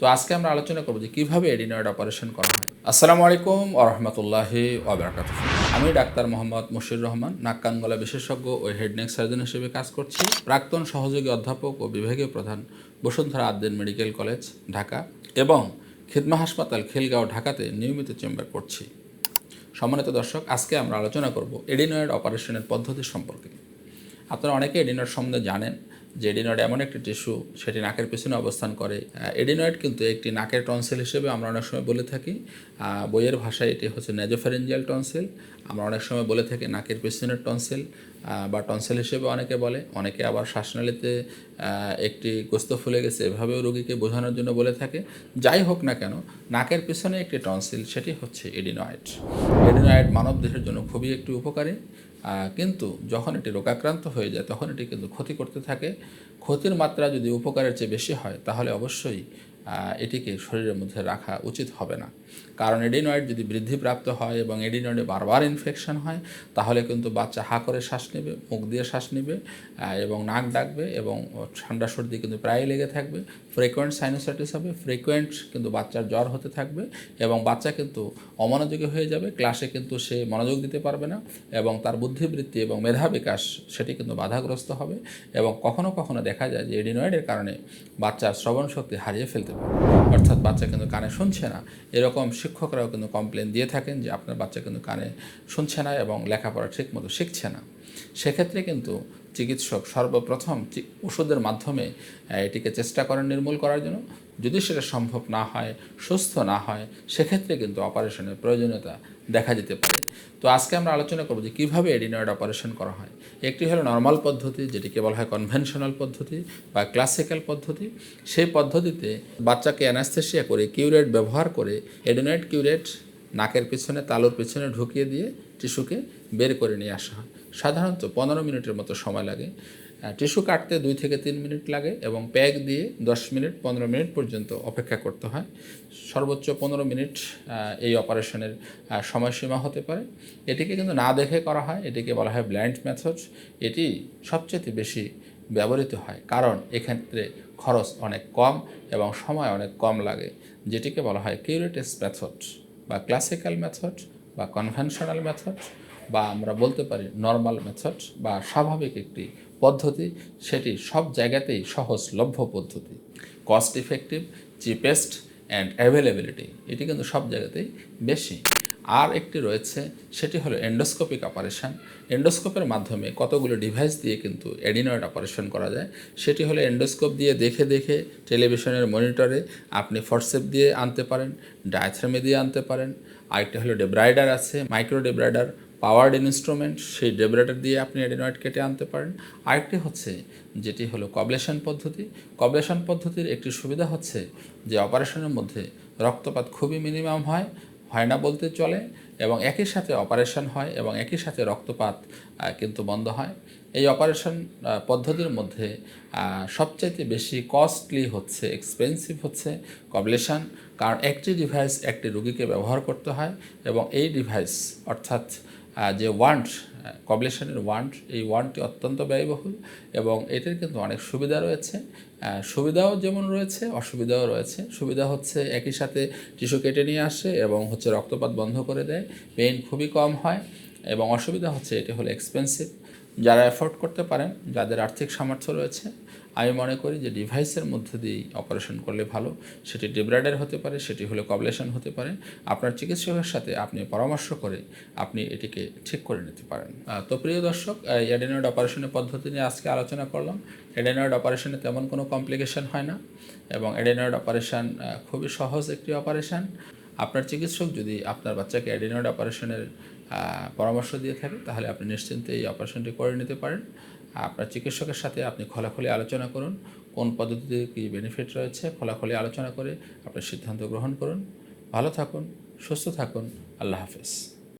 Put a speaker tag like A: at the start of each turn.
A: তো আজকে আমরা আলোচনা করব যে কীভাবে এডিনয়েড অপারেশন করা হয়। আসসালামু আলাইকুম আরহামতুল্লাহি ওবরাকাত আমি ডাক্তার মোহাম্মদ মুশির রহমান নাক বিশেষজ্ঞ ও হেড নেক সার্জন হিসেবে কাজ করছি। প্রাক্তন সহযোগী অধ্যাপক ও বিভাগীয় প্রধান বসুন্ধরা আদ্দিন মেডিকেল কলেজ, ঢাকা এবং খিদমা হাসপাতাল, খিলগাঁও, ঢাকাতে নিয়মিত চেম্বার করছি। সম্মানিত দর্শক, আজকে আমরা আলোচনা করব এডিনয়েড অপারেশনের পদ্ধতি সম্পর্কে। আপনারা অনেকে এডিনয়েড সম্বন্ধে জানেন যে এডিনয়েড এমন একটি টিস্যু সেটি নাকের পেছনে অবস্থান করে। এডিনয়েড কিন্তু একটি নাকের টনসিল হিসেবে আমরা অনেক সময় বলে থাকি। বইয়ের ভাষায় এটি হচ্ছে নেজোফেরেঞ্জিয়াল টনসিল আমরা অনেক সময় বলে থাকি নাকের পেছনের টনসিল বা টনসিল হিসেবে অনেকে বলে। অনেকে আবার শ্বাসনালীতে একটি গোস্ত ফুলে গেছে। এভাবেও রোগীকে বোঝানোর জন্য বলে থাকে। যাই হোক না কেন, নাকের পেছনে একটি টনসিল সেটি হচ্ছে এডিনয়েড এডিনয়েড মানব দেহের জন্য খুবই একটি উপকারী। কিন্তু যখন এটি রোগাক্রান্ত হয়ে যায়, তখন এটি কিন্তু ক্ষতি করতে থাকে। ক্ষতির মাত্রা যদি উপকারের চেয়ে বেশি হয়, তাহলে অবশ্যই এটিকে শরীরের মধ্যে রাখা উচিত হবে না। কারণ এডিনয়েড যদি বৃদ্ধিপ্রাপ্ত হয় এবং এডিনয়েডে বারবার ইনফেকশন হয়, তাহলে কিন্তু বাচ্চা হা করে শ্বাস নেবে, মুখ দিয়ে শ্বাস নেবে এবং নাক ডাকবে এবং ঠান্ডা সর্দি কিন্তু প্রায়ই লেগে থাকবে। ফ্রিকোয়েন্ট সাইনোসাইটিস হবে ফ্রিকোয়েন্ট কিন্তু বাচ্চার জ্বর হতে থাকবে এবং বাচ্চা কিন্তু অমনোযোগী হয়ে যাবে ক্লাসে কিন্তু সে মনোযোগ দিতে পারবে না এবং তার বুদ্ধিবৃত্তি এবং মেধা বিকাশ সেটি কিন্তু বাধাগ্রস্ত হবে এবং কখনো কখনো দেখা যায় যে এডিনয়েডের কারণে বাচ্চার শ্রবণ শক্তি হারিয়ে ফেলতে পারে অর্থাৎ বাচ্চা কিন্তু কানে শুনছে না। এরকম শিক্ষকরাও কিন্তু কমপ্লেন দিয়ে থাকেন যে আপনার বাচ্চা কিন্তু কানে শুনছে না এবং লেখাপড়া ঠিকমতো শিখছে না। সেক্ষেত্রে কিন্তু চিকিৎসক সর্বপ্রথম ওষুধের মাধ্যমে এটিকে চেষ্টা করেন নির্মূল করার জন্য। যদি সেটা সম্ভব না হয়, সুস্থ না হয়, সেক্ষেত্রে কিন্তু অপারেশনের প্রয়োজনীয়তা দেখা যেতে পারে। তো আজকে আমরা আলোচনা করব যে কীভাবে এডিনয়েড অপারেশন করা হয়। একটি হলো নর্মাল পদ্ধতি, যেটিকে বলা হয় কনভেনশনাল পদ্ধতি বা ক্লাসিক্যাল পদ্ধতি। সেই পদ্ধতিতে বাচ্চাকে অ্যানাস্থেশিয়া করে কিউরেট ব্যবহার করে এডিনয়েড কিউরেট নাকের পিছনে, তালুর পিছনে ঢুকিয়ে দিয়ে টিস্যুকে বের করে নিয়ে আসা হয়। সাধারণত পনেরো মিনিটের মতো সময় লাগে। টিস্যু কাটতে দুই থেকে তিন মিনিট লাগে এবং প্যাক দিয়ে দশ মিনিট, পনেরো মিনিট পর্যন্ত অপেক্ষা করতে হয়। সর্বোচ্চ পনেরো মিনিট এই অপারেশনের সময়সীমা হতে পারে। এটিকে কিন্তু না দেখে করা হয়, এটিকে বলা হয় ব্লাইন্ড মেথড। এটি সবচেয়ে বেশি ব্যবহৃত হয়, কারণ এক্ষেত্রে খরচ অনেক কম এবং সময় অনেক কম লাগে, যেটিকে বলা হয় কিউরেটিস মেথড বা ক্লাসিক্যাল মেথড বা কনভেনশনাল মেথড। বা আমরা বলতে পারি নর্মাল মেথড বা স্বাভাবিক একটি পদ্ধতি, সেটি সব জায়গাতেই সহজলভ্য পদ্ধতি। Cost effective cheapest and availability এটি কিন্তু সব জায়গাতেই বেশি। আর একটি রয়েছে, সেটি হলো এন্ডোস্কোপিক অপারেশন এন্ডোস্কোপের মাধ্যমে কতগুলো ডিভাইস দিয়ে কিন্তু অ্যাডিনয়েড অপারেশন করা যায়? সেটি হলো এন্ডোস্কোপ দিয়ে দেখে দেখে টেলিভিশনের মনিটরে আপনি ফটসেপ দিয়ে আনতে পারেন ডায়াথ্রামে দিয়ে আনতে পারেন। আরেকটি হলো ডেব্রাইডার আছে মাইক্রো ডেব্রাইডার পাওয়ার্ড ইনস্ট্রুমেন্ট সেই ডেব্রাইডার দিয়ে আপনি এডিনয়েড কেটে আনতে পারেন। আরেকটি হচ্ছে, যেটি হলো কবলেশন পদ্ধতি। কবলেশন পদ্ধতির একটি সুবিধা হচ্ছে যে অপারেশনের মধ্যে রক্তপাত খুবই মিনিমাম হয় হয় না বলতে চলে, এবং একই সাথে অপারেশন হয় এবং একই সাথে রক্তপাত কিন্তু বন্ধ হয়। এই অপারেশন পদ্ধতির মধ্যে সবচাইতে বেশি কস্টলি হচ্ছে এক্সপেন্সিভ হচ্ছে কবলেশন কারণ একটি ডিভাইস একটি রুগীকে ব্যবহার করতে হয় এবং এই ডিভাইস অর্থাৎ যে ওয়ান্ট কবলেশনের ওয়ান্ট এই ওয়ান্টটি অত্যন্ত ব্যয়বহুল এবং এটির কিন্তু অনেক সুবিধা রয়েছে। সুবিধাও যেমন রয়েছে, অসুবিধাও রয়েছে। সুবিধা হচ্ছে একই সাথে টিস্যু কেটে নিয়ে আসে এবং হচ্ছে রক্তপাত বন্ধ করে দেয়। পেইন খুবই কম হয় এবং অসুবিধা হচ্ছে এটি হলো এক্সপেন্সিভ যারা অ্যাফোর্ড করতে পারেন, যাদের আর্থিক সামর্থ্য রয়েছে, আমি মনে করি যে ডিভাইসের মধ্যে দিয়েই অপারেশন করলে ভালো। সেটি ডিব্রাইডার হতে পারে, সেটি হলো কবলেশন হতে পারে। আপনার চিকিৎসকের সাথে আপনি পরামর্শ করে আপনি এটিকে ঠিক করে নিতে পারেন। তো প্রিয় দর্শক এডেনয়েড অপারেশনের পদ্ধতি নিয়ে আজকে আলোচনা করলাম। এডেনয়েড অপারেশনে তেমন কোনো কমপ্লিকেশন হয় না এবং এডেনয়েড অপারেশন খুবই সহজ একটি অপারেশন। আপনার চিকিৎসক যদি আপনার বাচ্চাকে অ্যাডিনয়েড অপারেশনের পরামর্শ দিয়ে থাকে, তাহলে আপনি নিশ্চিন্তে এই অপারেশনটি করে নিতে পারেন। আপনার চিকিৎসকের সাথে আপনি খোলাখুলি আলোচনা করুন, কোন পদ্ধতিতে কী বেনিফিট রয়েছে, খোলাখুলি আলোচনা করে আপনার সিদ্ধান্ত গ্রহণ করুন। ভালো থাকুন, সুস্থ থাকুন, আল্লাহ হাফেজ।